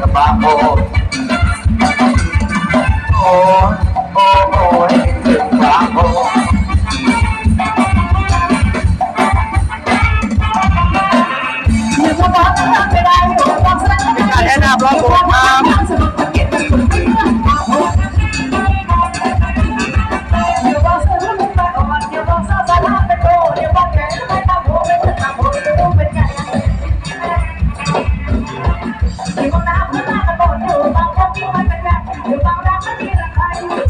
กระบะโอโอ้โอ้โอ้ให้ถึงกระบะโอ้การแนะนำรอบผมครับ Vai,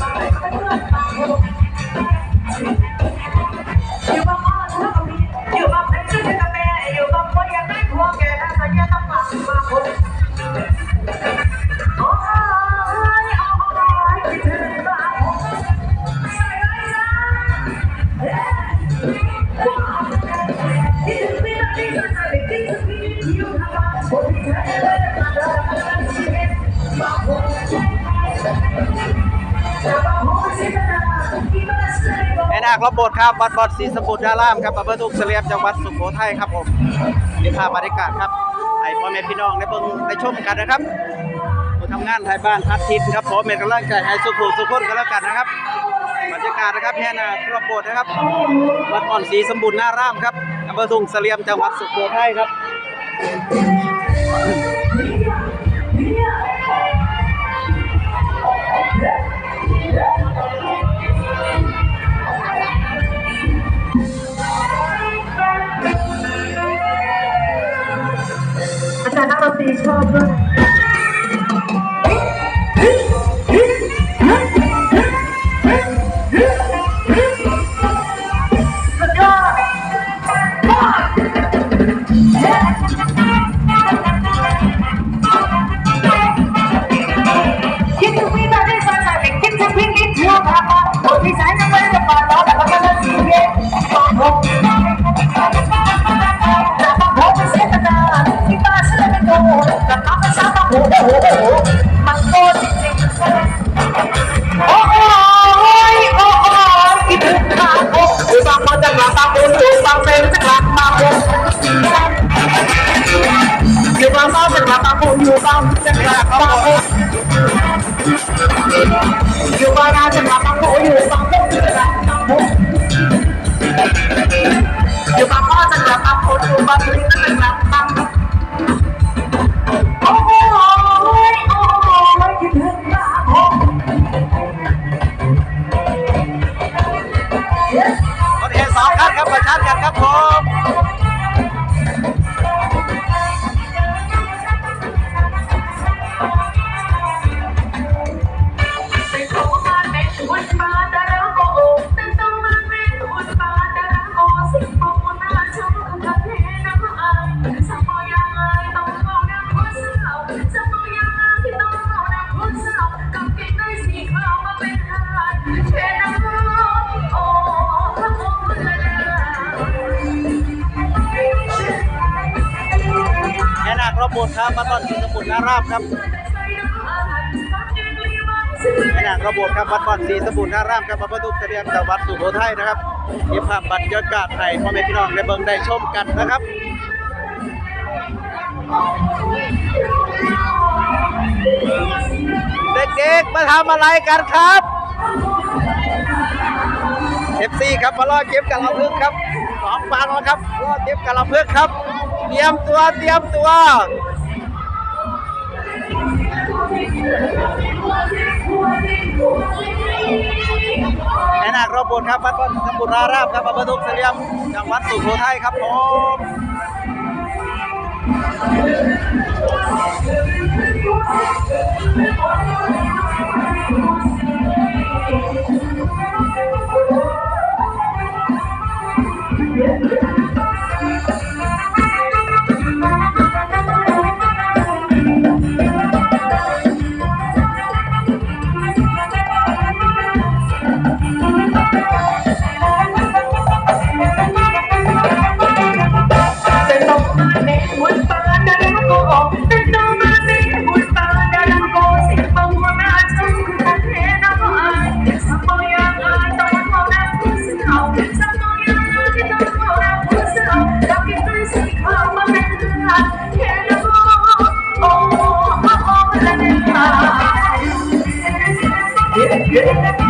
แนะนำรบบทครับวัดบอดศรีสมุทรดารามครับอำเภอทุกเสลียมจังหวัดสุโขทัยครับผมนี่ภาพบรรยากาศครับให้พ่อแม่พี่น้องได้เบิ่งได้ชมกันนะครับผู้ทำงานไทยบ้านพัดทินครับผมเป็นกำลังใจให้สุขุสุขคนกันแล้วกันนะครับบรรยากาศนะครับแห่นารบโบสถ์นะครับวัดอ่อนศรีสมบูรณ์นารามครับอำเภอทุ่งเสลียมจังหวัดสุโขทัยครับ จาร อยู่บางเป็นจะกลับบุญอยู่บางพ่อจะกลับาบุญอยู่บางลิงจะกลับมาบุญโอ้โหโอ้โหคิดถึงข้าวโอ้รถเอสองคันครับประชันกันครับผม บบทครับวัดบอดศรีสมุทรนารามครับแนะนำรอบบครับวัดบอดศรีสมุทรนารามครับอำเภอทุ่งเสลียมจังหวัดสุโขทัยนะครับมีภาพบรรยากาศให้พ่อแม่พี่น้องได้เบิ่งได้ชมกันนะครับเด็กๆมาทำอะไรกันครับเอฟซีครับมาล่อเก็บกันลำพึกครับสองปานแล้วครับล่อเก็บกันลำพึกครับ เตรียมตัวเตรียมตัวแอนนาครอบบนครับวัดบ้านสมุทราราบครับอำเภอทุกเสลียมจังหวัดสุโขทัยครับผมเ Yeah.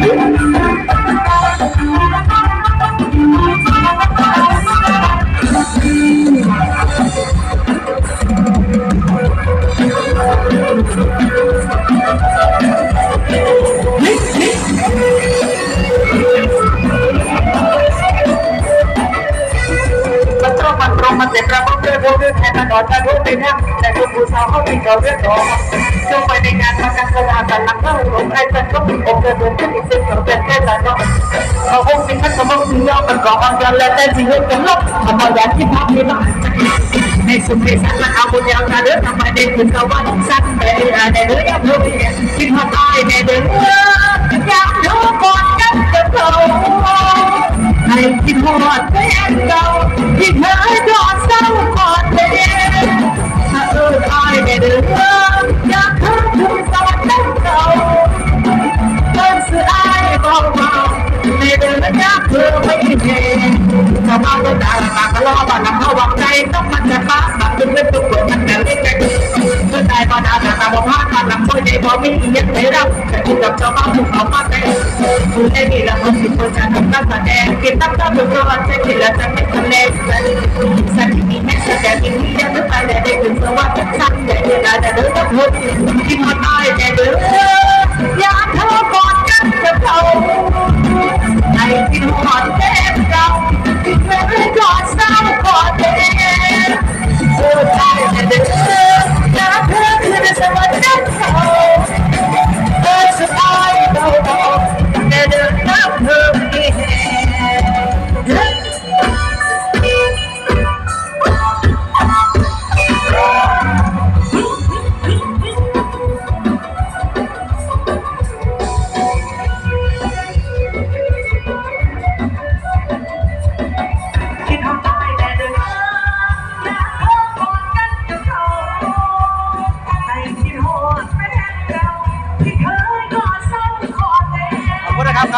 Thank you. ช่วยพบเรื่องแทนถนนการรู้เป็นเรื่องแต่คุณผู้ชาวเขาเป็เขาเรื่องหนอจงไปในงานประกันตัวาสาหลังเมื่อหลงใครเป็นก็เป็นองค์เดินขึ้นอีกสิ่งหนึ่งเป็นแค่หลังก็เขาคงเป็นขั้นสมองสิ่งยอดมันก่อความยันและแต่สิ่งเรื่องกันลบทำมาอย่างที่ภาพนี้บ้างในสุนทรสัตว์เอาบุญเอาตาเดือดทำมาเด็กคุณเขาว่าสั้นแต่ในเรื่องยาวเพียงคิดมาตายในเดือดอยากรู้ก่อน คือไม่ดีชาวบ้านก็ด่าปากก็ล้อบ้านนำเข้าวังใจต้องมันจะป้าบังดึงไม่ตุกตัวมันแต่ไม่ใจเพื่อใจบ้านอาณาตาบ่พาการนำเข้าใจบ่มีเงียบไปรับแต่คุณกับชาวบ้านถูกเอามาแต่คุณได้ดีละคนสิบคนจะทำการแสดงกินตั้งแต่บุกเข้าวางใจกินแล้วจะไม่ทำเลสันสันที่มีแม่แสดงที่นี่ยังไม่ไปแต่ได้ถึงสวัสดิ์สั้นแต่เวาแต่เดินต้องหุ่นที่มาตายแต่เดินอย่าเธอกอดกันจะเท่า I do not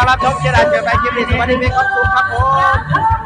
ขอแต่ขอบคุณนะครับการับชมเชียร์อาเจอไปคลิปนี้สวัสดีมีความสุขครับผม